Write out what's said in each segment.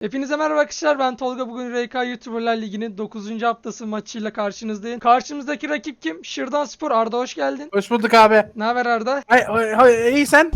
Hepinize merhaba arkadaşlar ben Tolga bugün RK YouTuberlar Ligi'nin 9. haftası maçıyla karşınızdayım. Karşımızdaki rakip kim? Şırdan Spor Arda hoş geldin. Hoş bulduk abi. Ne haber Arda? Ay, ay, ay, iyi sen?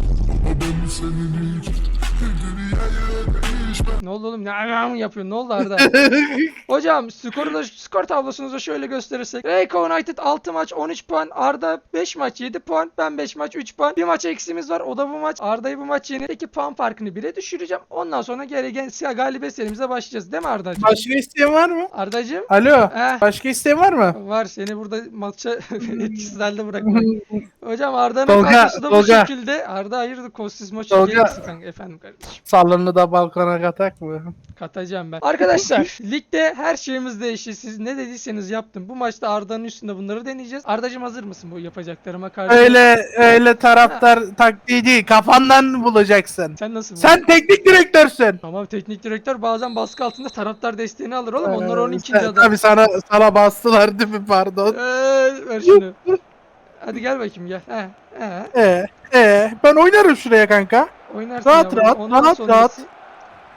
Ne oldu oğlum? Ne ne yapıyorsun? Ne oldu Arda? Hocam skoru da, skor tablosunuzu şöyle gösterirsek. RK United 6 maç 13 puan. Arda 5 maç 7 puan. Ben 5 maç 3 puan. Bir maç eksiğimiz var. O da bu maç. Arda'yı bu maç yenip 2 puan farkını 1'e düşüreceğim. Ondan sonra gereken siyah galibiyet serimize başlayacağız. Değil mi Arda'cığım? Başka isteğin var mı? Arda'cığım? Alo. Eh. Başka isteğin var mı? Var seni burada maça etkisiz halde bırakmak. Hocam Arda'nın kadrosu da bu Tolga. şekilde. Arda hayırdır kostis maçı Tolga. gelirsin kanka efendim kardeşim. Salonunu da balkona katak mı? Katacağım ben. Arkadaşlar ligde her şeyimiz değişti. Siz ne dediyseniz yaptım. Bu maçta Arda'nın üstünde bunları deneyeceğiz. Arda'cığım hazır mısın bu yapacaklarıma karşı? Öyle öyle taraftar taktiği değil. Kafandan bulacaksın. Sen nasıl? Sen teknik direktörsün. Tamam teknik direktör bazen baskı altında taraftar desteğini alır oğlum. Onlar Ee, onun ikinci sen- adam. Tabii sana sana bastılar değil mi pardon. Ee, ver şunu. Hadi gel bakayım gel. He, he. Ee, ee, ben oynarım şuraya kanka. Oynarsın Rahat yavrum. rahat, Ondan rahat sonrası- rahat.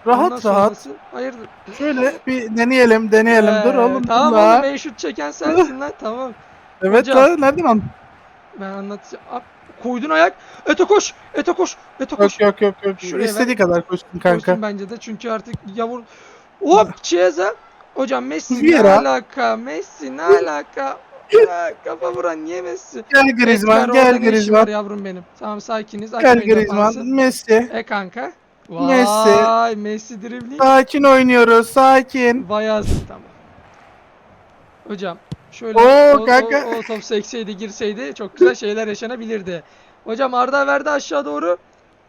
Ondan Rahat rahat. sonrası- Hayırdır? Şöyle bir deneyelim deneyelim. Dur Ee, oğlum. Tamam dur la. oğlum en şut çeken sensin lan tamam. Evet Hocam. lan nereden an? Ben anlatacağım. Aa, koydun ayak. Ete koş. Ete koş. Ete koş. Yok yok yok yok. Şuraya İstediği kadar koşsun kanka. Koşsun bence de çünkü artık yavur. Hop Chiesa. Hocam Messi ne Vieira. alaka? Messi ne alaka? Kafa vuran niye Messi? Gel Griezmann orada gel ne işin var Griezmann. yavrum benim. Tamam sakiniz. Gel Griezmann. Messi. E kanka. Vay Messi. Messi dribbling. Sakin oynuyoruz sakin. Bayağı tamam. Hocam şöyle Oo, o, kanka. o, o top sekseydi girseydi çok güzel şeyler yaşanabilirdi. Hocam Arda verdi aşağı doğru.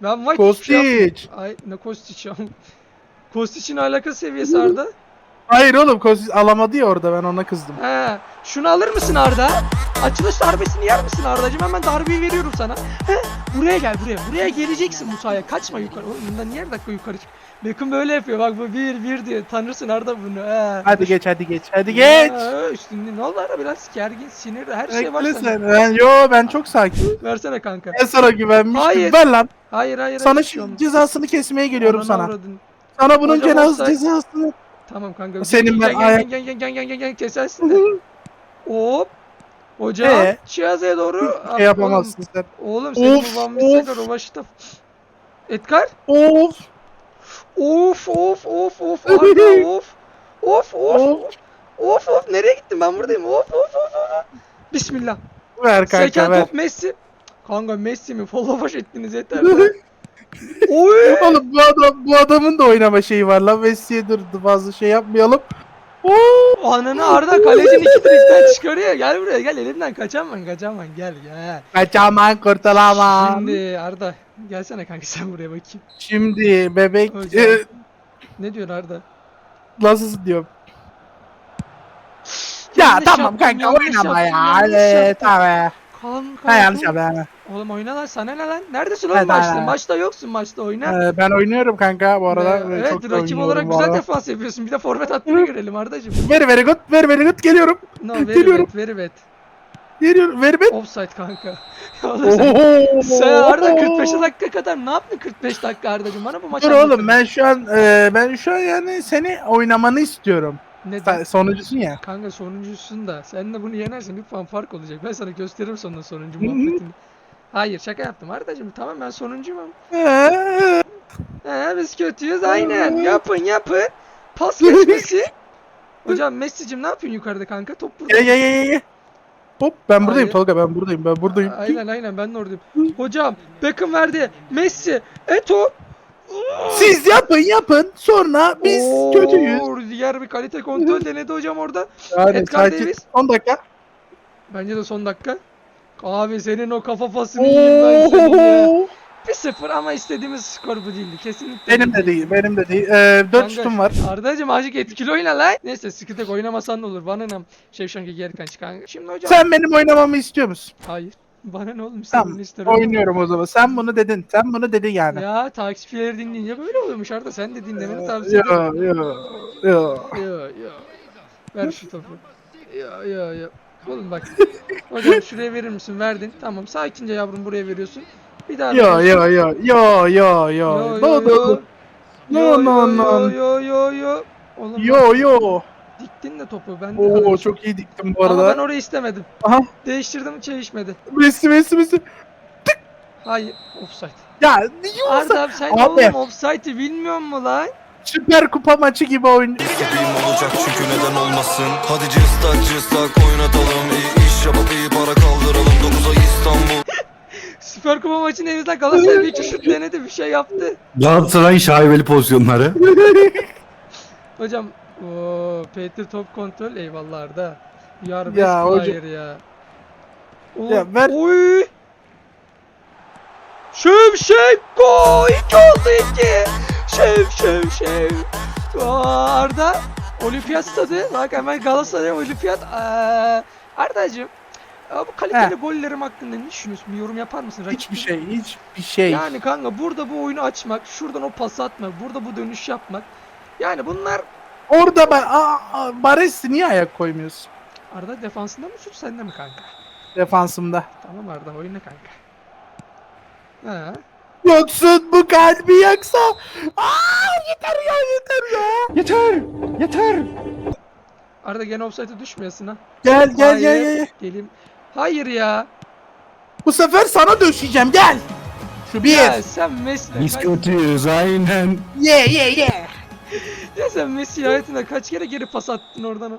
Ben vay hiçbir şey Kostić. Ay ne Kostić ya. Kostić'in alakası seviyesi Arda. Hayır oğlum Kostić alamadı ya orada ben ona kızdım. He. Şunu alır mısın Arda? Açılış darbesini yer misin Arda'cığım? Hemen darbeyi veriyorum sana. He. Buraya gel buraya. Buraya geleceksin Musa'ya. Kaçma yukarı. Oğlum bundan niye dakika yukarı çık? Beckham böyle yapıyor. Bak bu bir bir diyor. Tanırsın Arda bunu. He. Hadi geç hadi geç hadi geç. Üstünde ne oldu Arda? Biraz gergin, sinirli. Her şey var Bekle sende. sen. Ben, yo ben çok sakin. Versene kanka. Ben sana güvenmiştim. Hayır. Ver lan. Hayır hayır. Sana hayır, bir şey cezasını kesmeye geliyorum Ananı sana. avradın. Sana bunun Hocam cenaz offside. cezasını. Tamam kanka. Senin ben ayak- gen, gen, gen, gen, gen, gen, kesersin de. Hop. Hocam Ee? Chiaza'ya doğru. Şey yapamazsın sen. Oğlum, oğlum senin Of, Van Bissaka of. Rovaş'ta. Edgar. Of. Of of of of Arda of. Of of. Of. Of nereye gittin ben buradayım. Of of of of. Bismillah. Ver kanka Seken ver. top Messi. Kanka Messi mi? Follow baş ettiniz yeter. Oy. Oğlum bu adam bu adamın da oynama şeyi var lan. Messi'ye durdu fazla şey yapmayalım. Oo. Ananı Arda kalecin iki trikten çıkarıyor. Gel buraya gel elimden kaçamam kaçamam gel gel. Kaçaman kurtulamam. Şimdi, Şimdi Arda gelsene kanka sen buraya bakayım. bebek Hocam. e, Ne diyorsun Arda? nasıl diyorum. Ya Yanlış tamam yaptım, kanka yanlış oynama yaptım, ya. yanlış Evet yaptım. tabii. Kanka. Ha yanlış dur. yaptım. Oğlum oyna lan sana ne lan? Neredesin oğlum maçta? Maçta yoksun maçta oyna. Ee, ben oynuyorum kanka bu arada. Ee, Ve evet çok rakip olarak güzel defans yapıyorsun. Bir de forvet attığını görelim Ardacığım. Very very good. Very very good. Geliyorum. No very Geliyorum. bad very bad. Geliyorum. Very bad. Offside kanka. Oğlum sen, Oho. sen Arda 45 dakika kadar ne yaptın 45 dakika Ardacığım? Bana bu maçı Dur oğlum ben şu an e, ben şu an yani seni oynamanı istiyorum. Neden? Sonuncusun ya. Kanka sonuncusun da sen de bunu yenersen bir puan fark olacak. Ben sana gösteririm sonra sonuncu muhabbetini. Hayır şaka yaptım Ardacığım tamam ben sonuncuyum. Ee, He biz kötüyüz aynen yapın yapın. Pas geçmesi. Hocam Messi'cim ne yapıyorsun yukarıda kanka? Top burada. Ye ye ye ye. Hop ben buradayım Hayır. Tolga ben buradayım ben buradayım. Aynen aynen ben de oradayım. Hocam Beckham verdi. Messi. Eto. Siz yapın yapın sonra biz Oo, kötüyüz. Diğer bir kalite kontrol denedi hocam orada. Yani Edgar sakin. Davis. 10 dakika. Bence de son dakika. Abi senin o kafa pasını yiyeyim ben senin ya. Oo. 1-0 ama istediğimiz skor bu değildi. Kesinlikle. Benim de değil benim de değil. Ee, 4 Kanka, şutum var. Ardacım azıcık etkili oyna lan. Neyse sıkıntı oynamasan da olur. Bana ne? Şevşanki geri kaç kanka. Şimdi hocam. Sen benim oynamamı istiyor musun? Hayır. Bana ne oğlum sen Tamam. ister Oynuyorum o zaman. Sen bunu dedin. Sen bunu dedin yani. Ya takipçileri dinleyince böyle oluyormuş Arda. Sen de dinlemeni tavsiye Yo ederim. yo yo. Yo yo. Ver şu topu. Yo yo yo. Oğlum bak. Hocam şuraya verir misin? Verdin. Tamam sakince yavrum buraya veriyorsun. Bir daha yo yo yo yo yo. Yo No, no, no. No Yo, no yo. Yo yo yo. Oğlum Yo yo. diktin de topu ben de Oo çok iyi diktim bu Ama arada. ben orayı istemedim. Aha. Değiştirdim çelişmedi. Messi Messi Messi. Hayır offside. Ya niye olsa Arda abi sen Abi. oğlum offside'i bilmiyor musun lan? Süper Kupa maçı gibi oyun. İstediğim olacak çünkü neden olmasın Hadi cıstak cıstak oynatalım İyi iş yapıp iyi para kaldıralım 9 ay İstanbul Süper Kupa maçının elimizden Galatasaray bir iki şut denedi bir şey yaptı. Galatasaray'ın şaibeli pozisyonları. Hocam ooo Peter top kontrol eyvallah Arda. Best Ya hocam- player ya. Oo, Ya ver- Oy. Şevşek gol! İki oldu iki. Şev şev şev. Aa, Arda olimpiyat stadı. Bak hemen Galatasaray olimpiyat. Aa, Arda'cığım. ya bu kaliteli gollerim hakkında ne düşünüyorsun? Bir yorum yapar mısın? Hiçbir Rakip- şey, hiçbir şey. Yani kanka burada bu oyunu açmak, şuradan o pas atmak, burada bu dönüş yapmak. Yani bunlar Orada ben, aa, aa, Baresi niye ayak koymuyorsun? Arda defansında mı suç sende mi kanka? Defansımda. Tamam Arda oyna kanka. Ha. Yoksun bu kalbi yaksa. Aa yeter ya yeter ya. Arda gene offside'e düşmeyesin ha. Gel gel Hayır. gel gel. Geleyim. Hayır ya. Bu sefer sana döşeyeceğim gel. Şu bir. Ya sen Messi'yle Biz kaç... kötüyüz aynen. Ye ye ye. Ya sen Messi hayatında kaç kere geri pas attın oradan?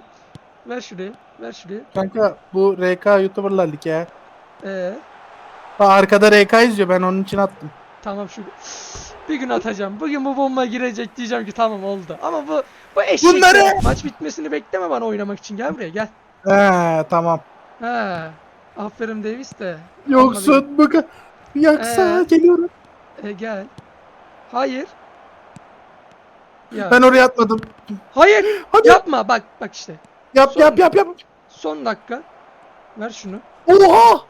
Ver şuraya. Ver şuraya. Kanka bu RK YouTuber'lar lig ya. Ee, Ha, arkada RK izliyor ben onun için attım. Tamam şu bir gün atacağım. Bugün bu bomba girecek diyeceğim ki tamam oldu. Ama bu bu eşek. Bunları- Maç bitmesini bekleme bana oynamak için. Gel buraya gel. He tamam. He. Aferin Davis de. Yoksun bu yaksa Ee? geliyorum. E gel. Hayır. Ya. Ben oraya atmadım. Hayır. Hadi. Yapma bak bak işte. Yap Son- yap yap yap. Son dakika. Ver şunu. Oha!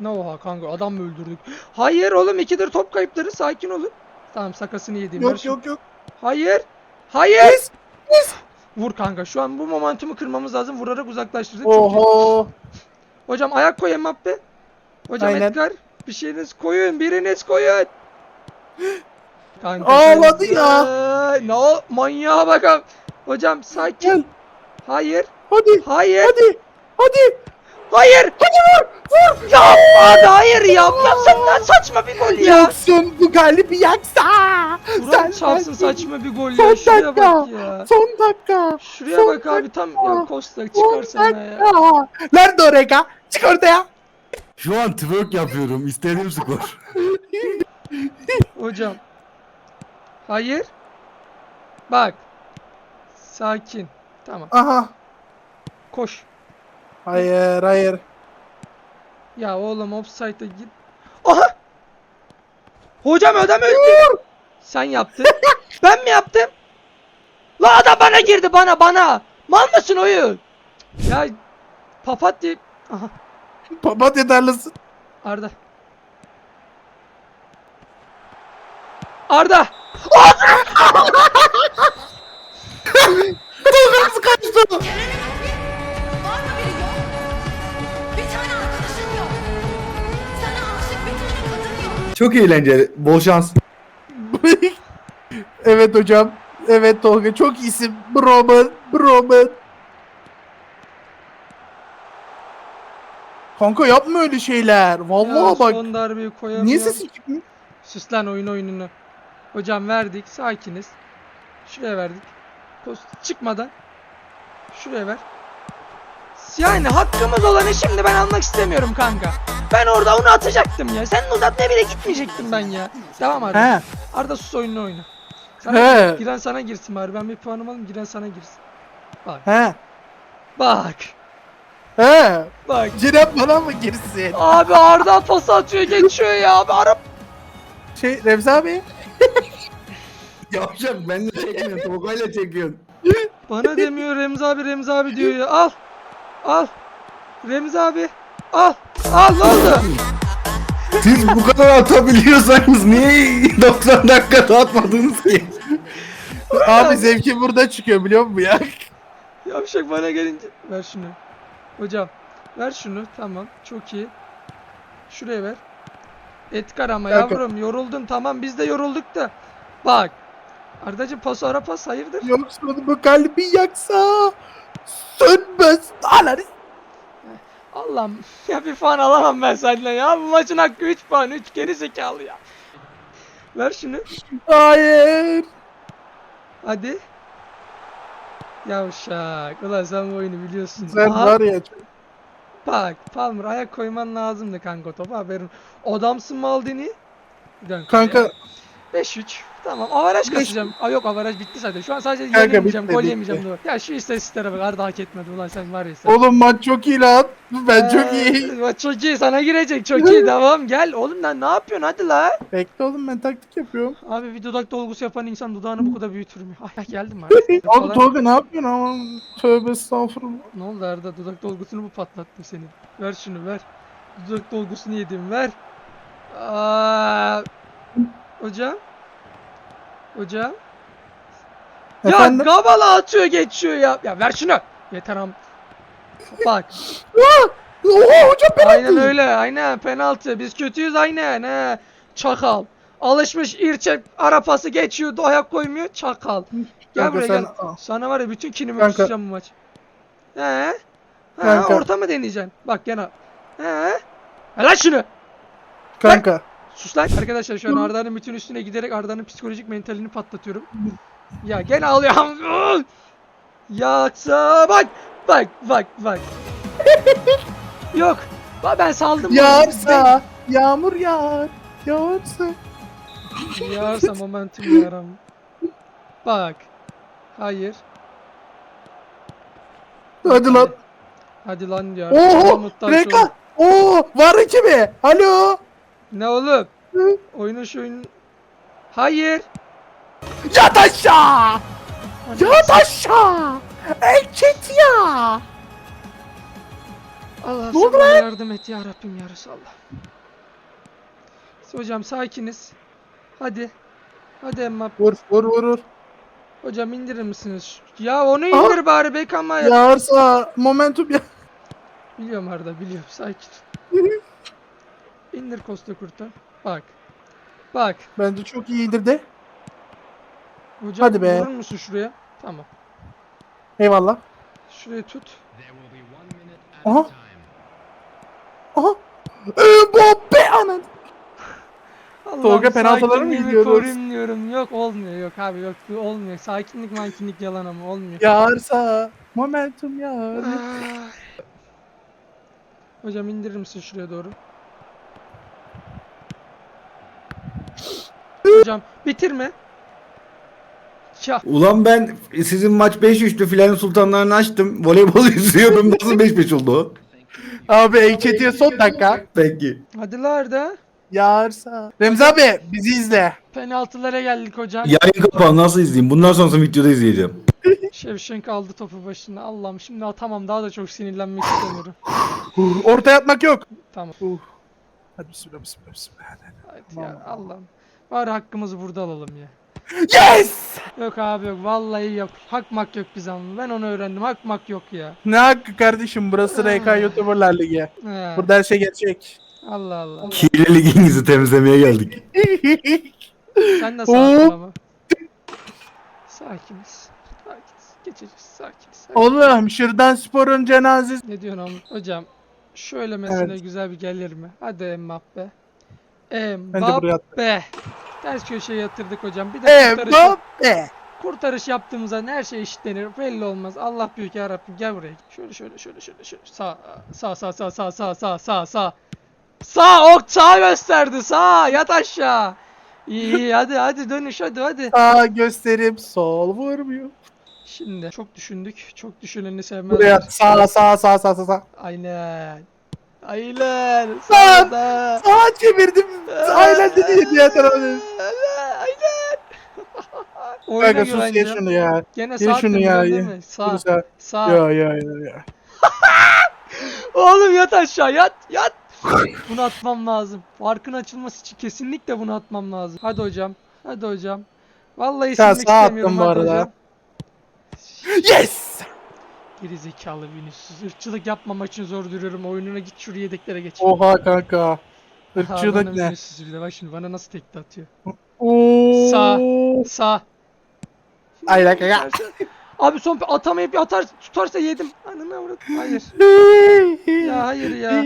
Ne oha kanka adam mı öldürdük? Hayır oğlum ikidir top kayıpları sakin olun. Tamam sakasını yedim. ver Yok yok yok. Hayır. Hayır. Yes. Yes. Vur kanka şu an bu momentumu kırmamız lazım. Vurarak uzaklaştırdık. Oho. Hocam ayak koy Mbappe. Hocam Aynen. Edgar bir şeyiniz koyun biriniz koyun. Kanka Ağladı sen- ya. Ne o manyağa bakalım. Hocam sakin. Hayır. Hadi. Hayır. Hadi. Hadi. Hayır. Hadi vur. Vur. Yapma. Hayır ya. Ya sen ne saçma bir gol ya. Yoksun bu kalbi yaksa. Kur'an çarpsın saçma bir gol Son ya. Şuraya dakika. bak ya. Son dakika. Şuraya Son bak abi tam ya Costa Son çıkarsana ya. dakika. Nerede o RK? Çık ortaya. Şu an twerk yapıyorum. İstediğim skor. Hocam. Hayır. Bak. Sakin. Tamam. Aha. Koş. Hayır hayır. Ya oğlum offside'a git. Aha! Hocam ödem öldü. Sen yaptın. ben mi yaptım? La adam bana girdi bana bana. Mal mısın oyun? Ya papatya. Aha Papatya tarlası. Arda. Arda. Nasıl kaçtı? Çok eğlenceli. Bol şans. evet hocam. Evet Tolga çok iyisin. Broman. Broman. Kanka yapma öyle şeyler. Vallahi Ya bak. Son darbeyi koyamıyorum. Niye sesin çıkmıyor? Sus lan oyun oyununu. Hocam verdik. Sakiniz. Şuraya verdik. Kost çıkmadan. Şuraya ver. Yani hakkımız olanı şimdi ben almak istemiyorum kanka. Ben orada onu atacaktım ya. Sen uzatmaya bile gitmeyecektim ben ya. Devam Arda. He. Arda sus oyununu oyna. Sana, He. giren sana girsin bari. Ben bir puanım alayım. Giren sana girsin. He. Bak. He. Bak. Cenap bana mı girsin? Abi Arda pas atıyor geçiyor ya. Abi Arap. Şey Remzi abi. Yavşak ben de çekmiyorum. Tolga'yla çekiyorsun. Bana demiyor Remzi abi Remzi abi diyor ya. Al. Al. Remzi abi. Al. Al ne oldu? Siz bu kadar atabiliyorsanız niye 90 dakika atmadınız ki? Abi zevki burada çıkıyor biliyor musun ya? Yavşak bana gelince. Ver şunu. Hocam. Ver şunu. Tamam. Çok iyi. Şuraya ver. Edgar ama Kanka. yavrum yoruldun tamam biz de yorulduk da. Bak. Ardacığım pas ara pas hayırdır? Yoksa bu kalbi yaksa sönmez. Ananı Allah'ım ya bir puan alamam ben senden ya. Bu maçın hakkı 3 puan 3 geri zekalı ya. Ver şunu. Hayır. Hadi. Yavşak. Ulan sen bu oyunu biliyorsun. Sen Aha, var ya. Bak Palmer ayak koyman lazımdı kanka topa haberin. Adamsın Maldini. Dön. Kanka 5-3. Tamam. Avaraj kasacağım. Aa yok avaraj bitti zaten. Şu an sadece yenemeyeceğim. bitti, Gol bitti. yemeyeceğim. Dur. Ya şu istatistiklere bak. Arda hak etmedi. Ulan sen var ya sen. oğlum maç çok iyi lan. Ben çok Ee, iyi. bak çok iyi. Sana girecek. Çok iyi. Devam. Gel. Oğlum lan ne yapıyorsun? Hadi la. Bekle oğlum ben taktik yapıyorum. Abi bir dudak dolgusu yapan insan dudağını bu kadar büyütür mü? Ay geldim abi. Abi Tolga ne yapıyorsun ama? Tövbe estağfurullah. Ne oldu Arda? Dudak dolgusunu mu patlattım senin? Ver şunu ver. Dudak dolgusunu yedim ver. Aa, hocam? Hocam? Efendim? Ya Gabala atıyor geçiyor ya. Ya ver şunu. Yeter am. Bak. Oha hocam penaltı. aynen öyle. Aynen penaltı. Biz kötüyüz aynen. He. Çakal. Alışmış irçe arapası geçiyor. Ayak koymuyor. Çakal. Gel Kanka buraya sen- gel. Aa. Sana var ya bütün kinimi Kanka. kusacağım bu maç. He? He Kanka. orta mı deneyeceksin? Bak gene. He? Ver lan şunu. Kanka. Sus lan. Arkadaşlar şu an Arda'nın bütün üstüne giderek Arda'nın psikolojik mentalini patlatıyorum. Ya gene ağlıyorum. Yaksa bak. Bak bak bak. Yok. Ben saldım. Yağarsa yağmur yağar. Yağarsa. Yağarsa momentum yaram. Bak. Hayır. Hadi lan. Hadi lan diyor. Oho. Reka. Oo var iki mi? Alo. Ne oğlum? Oyunun şu oyunun... Hayır. Yat aşağı. Yat aşağı. El çet ya. Allah Ne oldu sana lan? yardım et ya Rabbim ya Resulallah. Hocam sakiniz. Hadi. Hadi Emma. Vur vur vur vur. Hocam indirir misiniz? Ya onu Aa! indir bari Beckham ya. Yağarsa momentum ya. Biliyorum Arda biliyorum sakin. İndir Costa Kurta. Bak. Bak. Bence çok iyi indirdi. Hocam Hadi be. vurur musun şuraya? Tamam. Eyvallah. Şurayı tut. Aha. Aha. Mbappe anan. Allah'ım Tolga penaltılara mı sakinliğimi gidiyoruz? koruyayım diyorum. Yok olmuyor yok abi yok olmuyor. Sakinlik mankinlik yalan ama olmuyor. Yağarsa momentum yağar. Ay. Hocam indirir misin şuraya doğru? Hocam bitirme. Ya Ulan ben sizin maç 5-3'lü filan sultanlarını açtım. Voleybol izliyordum. Nasıl 5-5 oldu o? Abi Ekçeti'ye son dakika. Peki. hadi la Arda. Yağarsa. Remzi abi bizi izle. Penaltılara geldik hocam. Yayın kapağı nasıl izleyeyim? Bundan sonrası videoda izleyeceğim. Şevşenko aldı topu başına. Allah'ım şimdi atamam daha da çok sinirlenmek istemiyorum. Orta yatmak yok. Tamam. Uh. Hadi bismillah bismillah bismillah. Hadi ya Allah'ım. Bari hakkımızı burada alalım ya. Yes! Yok abi yok vallahi yok. Hakmak yok biz ama ben onu öğrendim. Hakmak yok ya. Ne hakkı kardeşim burası RK YouTuberlar Ligi. He. Burada her şey gerçek. Allah Allah. Kirli liginizi temizlemeye geldik. Sen de Oo. ama. Sakiniz. Sakiniz. Geçeceğiz. Sakiniz. sakiniz. Oğlum şuradan sporun cenazesi. Ne diyorsun oğlum? Hocam şöyle mesela Evet. güzel bir gelir mi? Hadi Mbappe. Ben de buraya attım. Mbappe. Ters köşeye yatırdık hocam. Bir de kurtarış, Mbappe. kurtarış yaptığımızda her şey eşitlenir. Belli olmaz. Allah büyük ya Rabbim gel buraya. Şöyle şöyle şöyle şöyle şöyle. Sağ sağ sağ sağ sağ sağ sağ sağ sağ. Sağ ok sağ gösterdi. Sağ yat aşağı. İyi iyi hadi hadi dönüş hadi hadi. Sağ gösterip sol vurmuyor. Şimdi çok düşündük. Çok düşüneni sevmezler. Buraya sağ sağ sağ sağ sağ. Aynen. Aynen. Sağ. Sağda. Sağa çevirdim. Aynen dedi diğer tarafa. dedim. Aynen. Oyuna Kanka sus ye şunu ya. Gene Ye sağ şunu ya. değil ye. mi? Sağ. Sen. Sağ. Ya ya ya ya. Oğlum yat aşağı yat yat. bunu atmam lazım. Farkın açılması için kesinlikle bunu atmam lazım. Hadi hocam. Hadi hocam. Vallahi silmek sağ istemiyorum attım bu arada. hocam. Yes! Geri zekalı Vinicius. Irkçılık yapmamak için zor duruyorum. Oyununa git şuraya yedeklere geç. Oha kanka. Irkçılık ne? Vinicius bir de bak şimdi bana nasıl tekte atıyor. Oo. Sağ. Sağ. Aynen kanka. Abi son atamayıp atar tutarsa yedim. Ananı avrat. Hayır. Ya hayır ya.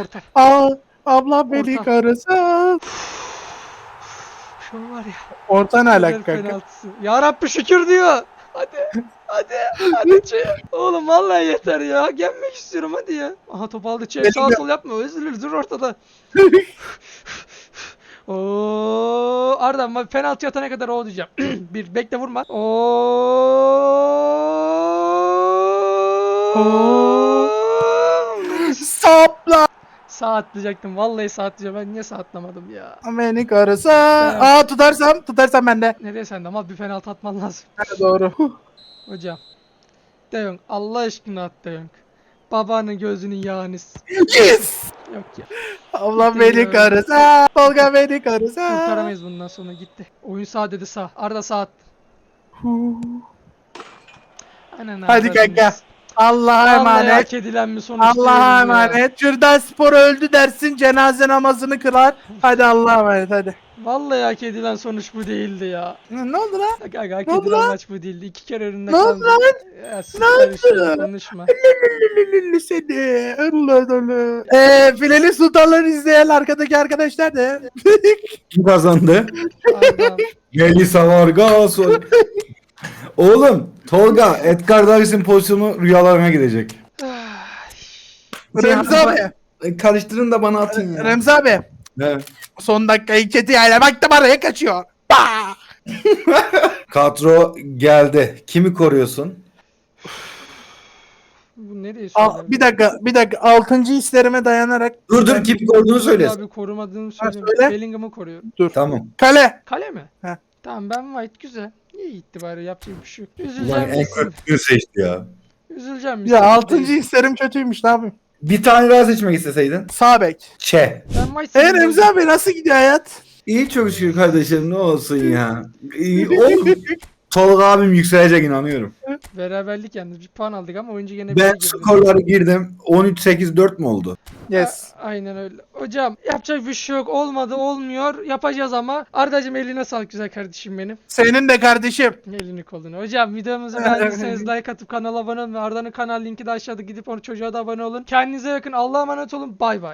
Orta. Aa, abla beni Orta. karısa. Şu an var ya. Orta ne alaka. Ya Rabbi şükür diyor. Hadi. Hadi. Hadi Çey. Oğlum vallahi yeter ya. Gelmek istiyorum hadi ya. Aha top aldı Çey. Sağ sol yapma. Üzülür dur ortada. Oo, Arda ama penaltı atana kadar o diyeceğim. bir bekle vurma. Oo. Sapla Sağ atlayacaktım. Vallahi sağ atlayacağım. Ben niye sağ atlamadım ya? beni karısa. Aa tutarsam tutarsam ben de. Nereye sen de ama bir penaltı atman lazım. Ha, doğru. Hocam. De Jong Allah aşkına at De Jong. Babanın gözünün yağını s- Yes. Yok ya. Abla Gitti beni ya. karısa. Tolga beni karısa. Kurtaramayız bundan sonra gitti. Oyun sağ dedi sağ. Arda sağ at. Ananı Hadi kanka. Allah'a emanet. hak edilen mi sonuç Allah'a ya? emanet. Şuradan spor öldü dersin cenaze namazını kılar. Hadi Allah'a emanet hadi. Vallahi hak edilen sonuç bu değildi ya. Ne ne oldu lan? Hak, hak, hak Ne oldu edilen lan? maç bu değildi. İki kere önünde Ne oldu kaldı. lan? Ya süper bir şey konuşma. Lülülülülü seni. Allah Allah. Eee Fileli Sultanları izleyen arkadaki arkadaşlar da. Kim kazandı? Melisa Vargas. Oğlum Tolga Edgar Davis'in pozisyonu rüyalarına girecek. Remzi abi. Karıştırın da bana atın ya. Remzi abi. Ne? Son dakikayı ketiyle baktım araya kaçıyor. Bah! Kadro geldi. Kimi koruyorsun? bu nereye Al, söyledim? bir dakika bir dakika. Altıncı hislerime dayanarak. Dur dur kimi koruduğunu söylesin. Abi korumadığımı Ha, söyleyeyim. söyle. Bellingham'ı koruyorum. Dur. Tamam. Kale. Kale mi? Heh. Tamam ben White güzel. İyi gitti bari yapacak bir şey yok. Ulan Üzüleceğim en misin? kötüyü seçti ya. Üzüleceğim Ya şey altıncı hislerim kötüymüş ne yapayım? Bir tane daha seçmek isteseydin. Sağ bek. Çe. Ben E seviyorum. Remzi abi nasıl gidiyor hayat? İyi çok şükür kardeşim ne olsun ya. İyi, oğlum, Tolga abim yükselecek inanıyorum. Beraberlik yalnız bir puan aldık ama oyuncu gene Ben skorları girdim. 13-8-4 mü oldu? Yes. A- Aynen öyle. Hocam yapacak bir şey yok. Olmadı olmuyor. Yapacağız ama. Ardacığım eline sağlık güzel kardeşim benim. Senin de kardeşim. Elini kolunu. Hocam videomuzu beğendiyseniz like atıp kanala abone olun. ve Arda'nın kanal linki de aşağıda gidip onu çocuğa da abone olun. Kendinize bakın. Allah'a emanet olun. Bay bay.